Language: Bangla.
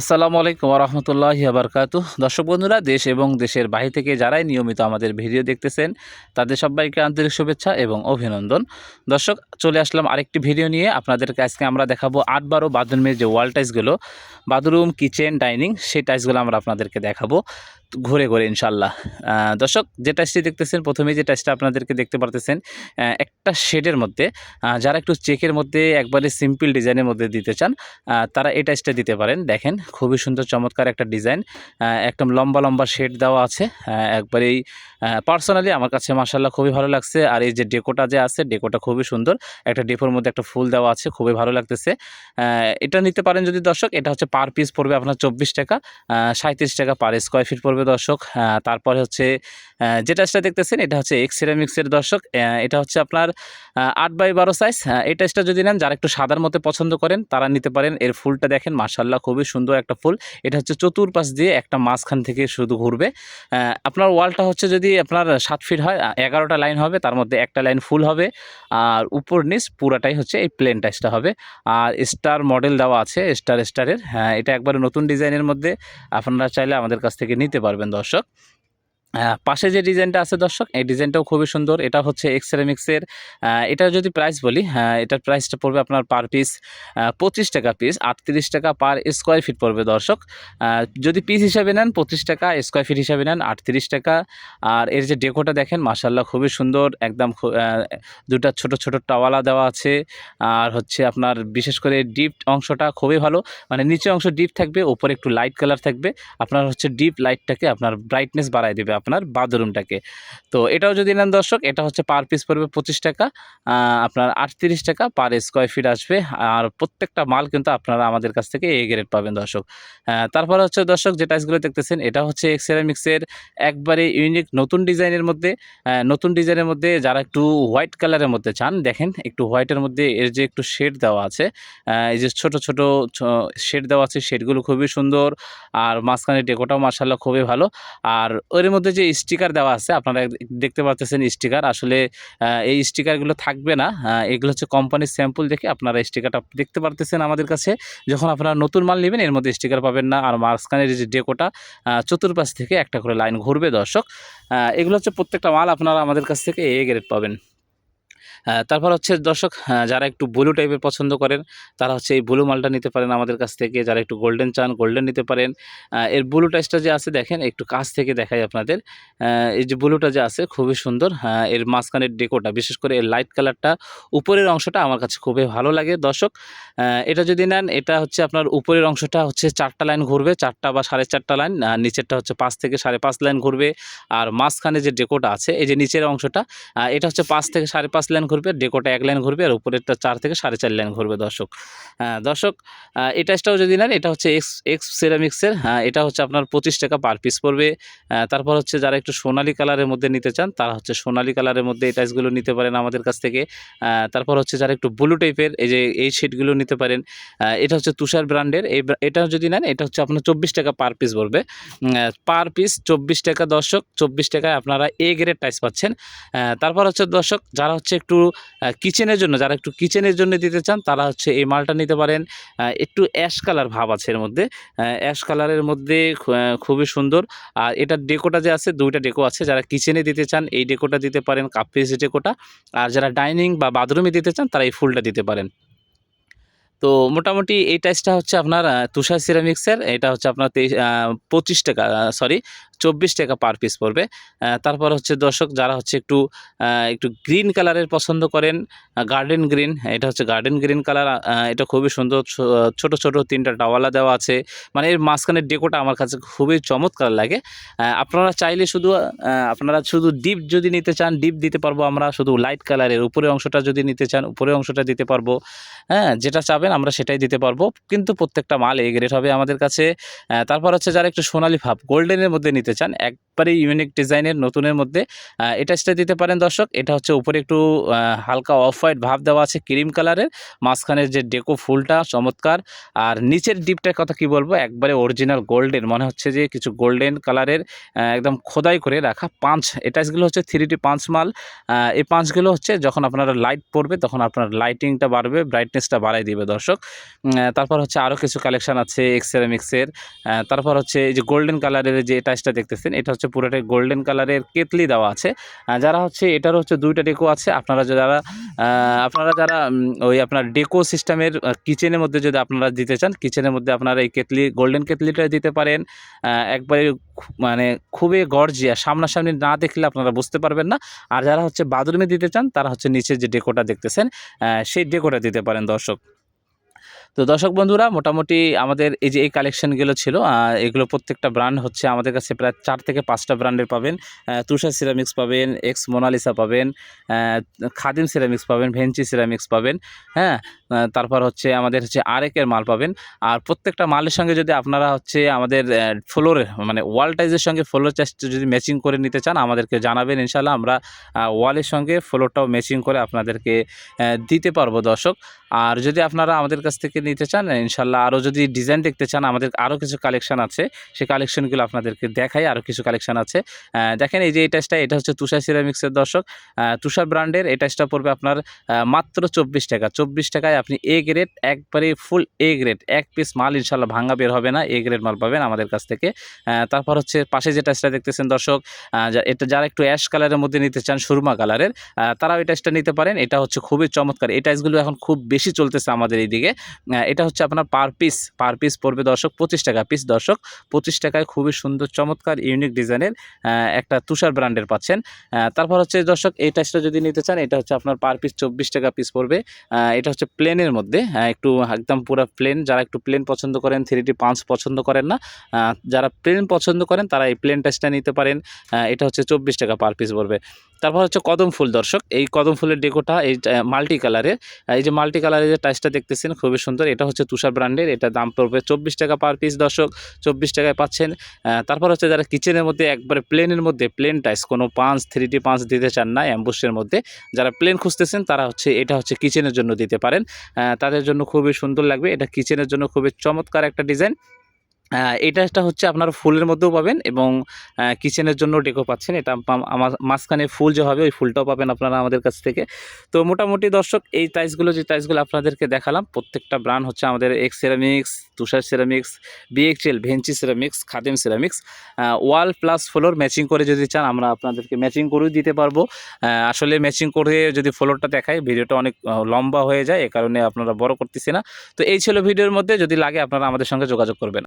আসসালামু আলাইকুম রহমতুল্লাহ আবরকাত দর্শক বন্ধুরা, দেশ এবং দেশের বাহির থেকে যারাই নিয়মিত আমাদের ভিডিও দেখতেছেন, তাদের সবাইকে আন্তরিক শুভেচ্ছা এবং অভিনন্দন। দর্শক, চলে আসলাম আরেকটি ভিডিও নিয়ে। আপনাদেরকে আজকে আমরা দেখাবো আট বারো বাথরুমের যে ওয়াল টাইসগুলো বাথরুম কিচেন, ডাইনিং, সেই টাইসগুলো আমরা আপনাদেরকে দেখাবো ঘুরে ঘুরে ইনশাল্লাহ দর্শক, যে টাইসটি দেখতেছেন, প্রথমেই যে টাইসটা আপনাদেরকে দেখতে পারতেছেন একটা শেডের মধ্যে যারা একটু চেকের মধ্যে, একবারে সিম্পল ডিজাইনের মধ্যে দিতে চান তারা এই টাইসটা দিতে পারেন। দেখেন খুবই সুন্দর চমৎকার একটা ডিজাইন। একদম লম্বা লম্বা শেড দেওয়া আছে। একবারেই পার্সোনালি আমার কাছে মাসাল্লাহ খুবই ভালো লাগছে। আর এই যে ডেকোটা যে আছে ডেকোটা খুবই সুন্দর। একটা ডেপোর মধ্যে একটা ফুল দেওয়া আছে খুবই ভালো লাগতেছে। এটা নিতে পারেন যদি দর্শক এটা হচ্ছে পার পিস পড়বে আপনার চব্বিশ টাকা। সাঁত্রিশ টাকা পার স্কোয়ার ফিট পড়বে দর্শক। তারপরে হচ্ছে আহ, যে টাইসটা দেখতেছেন এটা হচ্ছে এক্স সিরামিক্সের দর্শক। এটা হচ্ছে আপনার আট বাই বারো সাইজ এই টাইসটা যদি নেন যারা একটু সাদার মধ্যে পছন্দ করেন তারা নিতে পারেন। এর ফুলটা দেখেন মার্শাল্লাহ খুবই সুন্দর একটা ফুল। এটা হচ্ছে চতুর্পাশ দিয়ে একটা মাঝখান থেকে শুধু ঘুরবে। আপনার ওয়ালটা হচ্ছে যদি আপনার সাত ফিট হয় এগারোটা লাইন হবে, তার মধ্যে একটা লাইন ফুল হবে। আর উপর নিচ পুরাটাই হচ্ছে এই প্লেন টাইসটা হবে। আর স্টার মডেল দেওয়া আছে, স্টার স্টারের। হ্যাঁ এটা একবারে নতুন ডিজাইনের মধ্যে। আপনারা চাইলে আমাদের কাছ থেকে নিতে পারবেন, দর্শক। পাশে যে ডিজাইনটা আছে দর্শক, এই ডিজাইনটাও খুবই সুন্দর। এটা হচ্ছে এক্সেরামিক্সের এটা যদি প্রাইস বলি এটার প্রাইসটা পড়বে আপনার পার পিস পঁচিশ টাকা পিস আটত্রিশ টাকা পার স্কোয়ার ফিট পড়বে দর্শক। যদি পিস হিসাবে নেন, পঁচিশ টাকা স্কোয়ার ফিট হিসাবে নেন, আটত্রিশ টাকা। আর এর যে ডেকোটা দেখেন মাসাল্লাহ খুবই সুন্দর, একদম দুটা ছোট ছোট টাওয়ালা দেওয়া আছে। আর হচ্ছে আপনার বিশেষ করে ডিপ অংশটা খুবই ভালো মানে নিচে অংশ ডিপ থাকবে ওপরে একটু লাইট কালার থাকবে। আপনার হচ্ছে ডিপ লাইটটাকে আপনার ব্রাইটনেস বাড়ায় দেবে। আপনার বাথরুমটাকে। তো এটাও যদি নেন দর্শক, এটা হচ্ছে পার পিস পড়বে পঁচিশ টাকা। আপনার আটত্রিশ টাকা পার স্কোয়ার ফিট আসবে। আর প্রত্যেকটা মাল কিন্তু আপনারা আমাদের কাছ থেকে এ গ্রেড পাবেন দর্শক। তারপরে হচ্ছে দর্শক যে টাইসগুলো দেখতেছেন, এটা হচ্ছে এক্সেরামিক্সের একবারে ইউনিক নতুন ডিজাইনের মধ্যে। নতুন ডিজাইনের মধ্যে যারা একটু হোয়াইট কালারের মধ্যে চান, দেখেন একটু হোয়াইটের মধ্যে এর যে একটু শেড দেওয়া আছে। এই যে ছোট ছোট শেড দেওয়া আছে শেডগুলো খুবই সুন্দর। আর মাঝখানে ডেকোটাও মার্শাল্লাহ খুবই ভালো। আর ওর মধ্যে যে স্টিকার দেওয়া আছে, আপনারা দেখতে পাচ্ছেন স্টিকার। আসলে এই স্টিকারগুলো থাকবে না। এগুলো হচ্ছে কোম্পানির স্যাম্পল দেখে আপনারা স্টিকারটা দেখতে পারতেছেন আমাদের কাছে। যখন আপনারা নতুন মাল নেবেন, এর মধ্যে স্টিকার পাবেন না। আর মাঝখানের যে ডেকোটা চতুর্পাশ থেকে একটা করে লাইন ঘুরবে দর্শক। এগুলো হচ্ছে প্রত্যেকটা মাল আপনারা আমাদের কাছ থেকে এ গ্রেড পাবেন। তারপর হচ্ছে দর্শক যারা একটু ব্লু টাইপের পছন্দ করেন, তারা হচ্ছে এই ব্লু মালটা নিতে পারেন আমাদের কাছ থেকে। যারা একটু গোল্ডেন চান গোল্ডেন নিতে পারেন। এর ব্লু টাইসটা যে আছে দেখেন, একটু কাছ থেকে দেখাই আপনাদের। এই যে ব্লুটা যে আছে খুবই সুন্দর। এর মাঝখানের ডেকোটা বিশেষ করে এর লাইট কালারটা উপরের অংশটা আমার কাছে খুবই ভালো লাগে দর্শক। এটা যদি নেন, এটা হচ্ছে আপনার উপরের অংশটা হচ্ছে চারটা লাইন ঘুরবে, চারটা বা সাড়ে চারটা লাইন নিচেরটা হচ্ছে পাঁচ থেকে সাড়ে পাঁচ লাইন ঘুরবে। আর মাঝখানে যে ডেকোটা আছে, এই যে নিচের অংশটা এটা হচ্ছে পাঁচ থেকে সাড়ে পাঁচ লাইন ডেকোটা এক লাইন ঘুরবে আর উপরেরটা চার থেকে সাড়ে চার লাইন ঘুরবে দর্শক। হ্যাঁ দর্শক এই যদি নেন, এটা হচ্ছে এক্স এক্স সেরামিক্সের হ্যাঁ এটা হচ্ছে আপনার পঁচিশ টাকা পার পিস পড়বে। তারপর হচ্ছে যারা একটু সোনালি কালারের মধ্যে নিতে চান, তারা হচ্ছে সোনালি কালারের মধ্যে এই টাইসগুলো নিতে পারেন আমাদের কাছ থেকে। তারপর হচ্ছে যারা একটু ব্লু টাইপের, এই যে এই শেডগুলো নিতে পারেন এটা হচ্ছে তুষার ব্র্যান্ডের, এই এটা যদি নেন, এটা হচ্ছে আপনার চব্বিশ টাকা পার পিস পড়বে। পার পিস চব্বিশ টাকা দর্শক, চব্বিশ টাকায় আপনারা এ গ্রেড টাইস পাচ্ছেন। তারপর হচ্ছে দর্শক, যারা হচ্ছে একটু কিচেনের জন্য, যারা একটু কিচেনের জন্য দিতে চান, তারা হচ্ছে এই মালটা নিতে পারেন। একটু অ্যাশ কালার ভাব আছে এর মধ্যে। অ্যাশ কালারের মধ্যে খুবই সুন্দর। আর এটার ডেকোটা যে আছে, দুইটা ডেকো আছে। যারা কিচেনে দিতে চান, এই ডেকোটা দিতে পারেন কাপ পিস ডেকোটা আর যারা ডাইনিং বা বাথরুমে দিতে চান, তারা এই ফুলটা দিতে পারেন। তো মোটামুটি এই টাইসটা হচ্ছে আপনার তুষার সিরামিক্সের, এটা হচ্ছে আপনার তেইশ পঁচিশ টাকা সরি চব্বিশ টাকা পার পিস পড়বে। তারপর হচ্ছে দর্শক যারা হচ্ছে একটু একটু গ্রিন কালারের পছন্দ করেন গার্ডেন গ্রিন এটা হচ্ছে গার্ডেন গ্রিন কালার এটা খুবই সুন্দর ছোট ছোট তিনটা ডাওয়ালা দেওয়া আছে। মানে এর মাঝখানের ডেকোটা আমার কাছে খুবই চমৎকার লাগে। আপনারা চাইলে শুধু আপনারা শুধু ডিপ যদি নিতে চান ডিপ দিতে পারব আমরা, শুধু লাইট কালারের উপরে অংশটা যদি নিতে চান উপরে অংশটা দিতে পারব। হ্যাঁ যেটা চাবেন আমরা সেটাই দিতে পারব। কিন্তু প্রত্যেকটা মাল এ গ্রেড হবে আমাদের কাছে। তারপর হচ্ছে যারা একটু সোনালি ভাব গোল্ডেনের মধ্যে নিতে চান, একবারে ইউনিক ডিজাইনের নতুনের মধ্যে এটা সেটা দিতে পারেন দর্শক। এটা হচ্ছে উপরে একটু হালকা অফ হোয়াইট ভাব দেওয়া আছে ক্রিম কালারের মাঝখানের যে ডেকো ফুলটা, চমৎকার। আর নিচের ডিপটার কথা কি বলব? একবারে অরিজিনাল গোল্ডেন মনে হচ্ছে যে কিছু গোল্ডেন কালারের একদম খোদাই করে রাখা পাঁচ। এটাচগুলো হচ্ছে থ্রি ডি পাঁচ মাল। এই পাঁচগুলো হচ্ছে যখন আপনারা লাইট পড়বে তখন আপনার লাইটিংটা বাড়বে ব্রাইটনেসটা বাড়াই দিবে দর্শক। তারপর হচ্ছে আরও কিছু কালেকশন আছে এক্স সেরামিক্সের তারপর হচ্ছে এই যে গোল্ডেন কালারের যে টাইসটা দেখতেছেন, এটা হচ্ছে পুরোটাই গোল্ডেন কালারের কেতলি দেওয়া আছে। যারা হচ্ছে এটার হচ্ছে দুইটা ডেকো আছে। আপনারা যারা আপনারা যারা ওই আপনার ডেকো সিস্টেমের কিচেনের মধ্যে যদি আপনারা দিতে চান কিচেনের মধ্যে আপনারা এই কেতলি গোল্ডেন কেতলিটা দিতে পারেন। একবারে মানে খুবই গর্জিয়া সামনাসামনি না দেখলে আপনারা বুঝতে পারবেন না। আর যারা হচ্ছে বাথরুমে দিতে চান, তারা হচ্ছে নিচে যে ডেকোটা দেখতেছেন সেই ডেকোটা দিতে পারেন দর্শক। তো দর্শক বন্ধুরা, মোটামুটি আমাদের এই যে এই কালেকশনগুলো ছিল এগুলো প্রত্যেকটা ব্র্যান্ড হচ্ছে আমাদের কাছে প্রায় চার থেকে পাঁচটা ব্র্যান্ডের পাবেন। তুষার সিরামিক্স পাবেন এক্স মোনালিসা পাবেন খাদিম সিরামিক্স পাবেন ভেঞ্চি সিরামিক্স পাবেন হ্যাঁ? তারপর হচ্ছে আমাদের হচ্ছে আরেকের মাল পাবেন। আর প্রত্যেকটা মালের সঙ্গে যদি আপনারা হচ্ছে আমাদের ফ্লোরে মানে ওয়াল টাইজের সঙ্গে ফ্লোর চার্জটা যদি ম্যাচিং করে নিতে চান, আমাদেরকে জানাবেন ইনশাল্লাহ আমরা ওয়ালের সঙ্গে ফ্লোরটাও ম্যাচিং করে আপনাদেরকে দিতে পারব দর্শক। আর যদি আপনারা আমাদের কাছ থেকে নিতে চান, ইনশাল্লাহ আরও যদি ডিজাইন দেখতে চান, আমাদের আরও কিছু কালেকশন আছে। সেই কালেকশনগুলো আপনাদেরকে দেখাই আরও কিছু কালেকশন আছে। দেখেন এই যে এই টাইসটা এটা হচ্ছে তুষার সিরামিক্সের দর্শক। তুষার ব্র্যান্ডের এই টাইসটা পড়বে আপনার মাত্র চব্বিশ টাকা। চব্বিশ টাকায় আপনি এ গ্রেড একবারে ফুল এ গ্রেড এক পিস মাল ইনশাল্লাহ ভাঙা বের হবে না এ গ্রেড মাল পাবেন আমাদের কাছ থেকে। তারপর হচ্ছে পাশে যে টাইসটা দেখতেছেন দর্শক এটা যারা একটু অ্যাশ কালারের মধ্যে নিতে চান, সুরমা কালারের তারাও এই টাইসটা নিতে পারেন। এটা হচ্ছে খুবই চমৎকার। এই টাইসগুলো এখন খুব বেশি চলতেছে আমাদের এইদিকে। এটা হচ্ছে আপনার পার পিস পার পিস পড়বে দর্শক পঁচিশ টাকা পিস দর্শক পঁচিশ টাকায় খুবই সুন্দর চমৎকার ইউনিক ডিজাইনের একটা তুষার ব্র্যান্ডের পাচ্ছেন। তারপর হচ্ছে দর্শক এই টাইসটা যদি নিতে চান এটা হচ্ছে আপনার পার পিস চব্বিশ টাকা পিস পড়বে। এটা হচ্ছে প্লেনের মধ্যে আহ, একটু একদম পুরো প্লেন যারা একটু প্লেন পছন্দ করেন থ্রি ডি পাঁচ পছন্দ করেন না যারা প্লেন পছন্দ করেন তারা এই প্লেন টাইসটা নিতে পারেন। এটা হচ্ছে চব্বিশ টাকা পার পিস পড়বে। তারপর হচ্ছে কদম ফুল, দর্শক। এই কদম ফুলের ডেকোটা এই মাল্টি কালারের। এই যে মাল্টি কালারের যে টাইসটা দেখতেছেন, খুবই সুন্দর। এটা হচ্ছে তুষার ব্র্যান্ডের। এটা দাম পড়বে চব্বিশ টাকা পার পিস, দর্শক। চব্বিশ টাকায় পাচ্ছেন। তারপর হচ্ছে যারা কিচেনের মধ্যে একবারে প্লেনের মধ্যে, প্লেন টাইস, কোনো পাঁচ থ্রি ডি পাঁচ দিতে চান না অ্যাম্বুসের মধ্যে, যারা প্লেন খুঁজতেছেন, তারা হচ্ছে, এটা হচ্ছে কিচেনের জন্য দিতে পারেন। তাদের জন্য খুবই সুন্দর লাগবে। এটা কিচেনের জন্য খুবই চমৎকার একটা ডিজাইন। এটা একটা হচ্ছে আপনার ফুলের মধ্যেও পাবেন এবং কিচেনের জন্য ডেকো পাচ্ছেন। এটা মাঝখানে ফুল যে হবে, ওই ফুলটাও পাবেন আপনারা আমাদের কাছ থেকে। তো মোটামুটি দর্শক, এই টাইসগুলো যে টাইসগুলো আপনাদেরকে দেখালাম, প্রত্যেকটা ব্র্যান্ড হচ্ছে আমাদের X ceramics Tushar ceramics BXL ভেঞ্চি ceramics Khadim ceramics wall plus floor matching করে যদি চান, আমরা আপনাদেরকে ম্যাচিং করেও দিতে পারব। আসলে ম্যাচিং করে যদি ফ্লোরটা দেখায় ভিডিওটা অনেক লম্বা হয়ে যায়, এ কারণে আপনারা বড় করতেছি না। তো এই ছিল ভিডিওর মধ্যে, যদি লাগে আপনারা আমাদের সঙ্গে যোগাযোগ করবেন।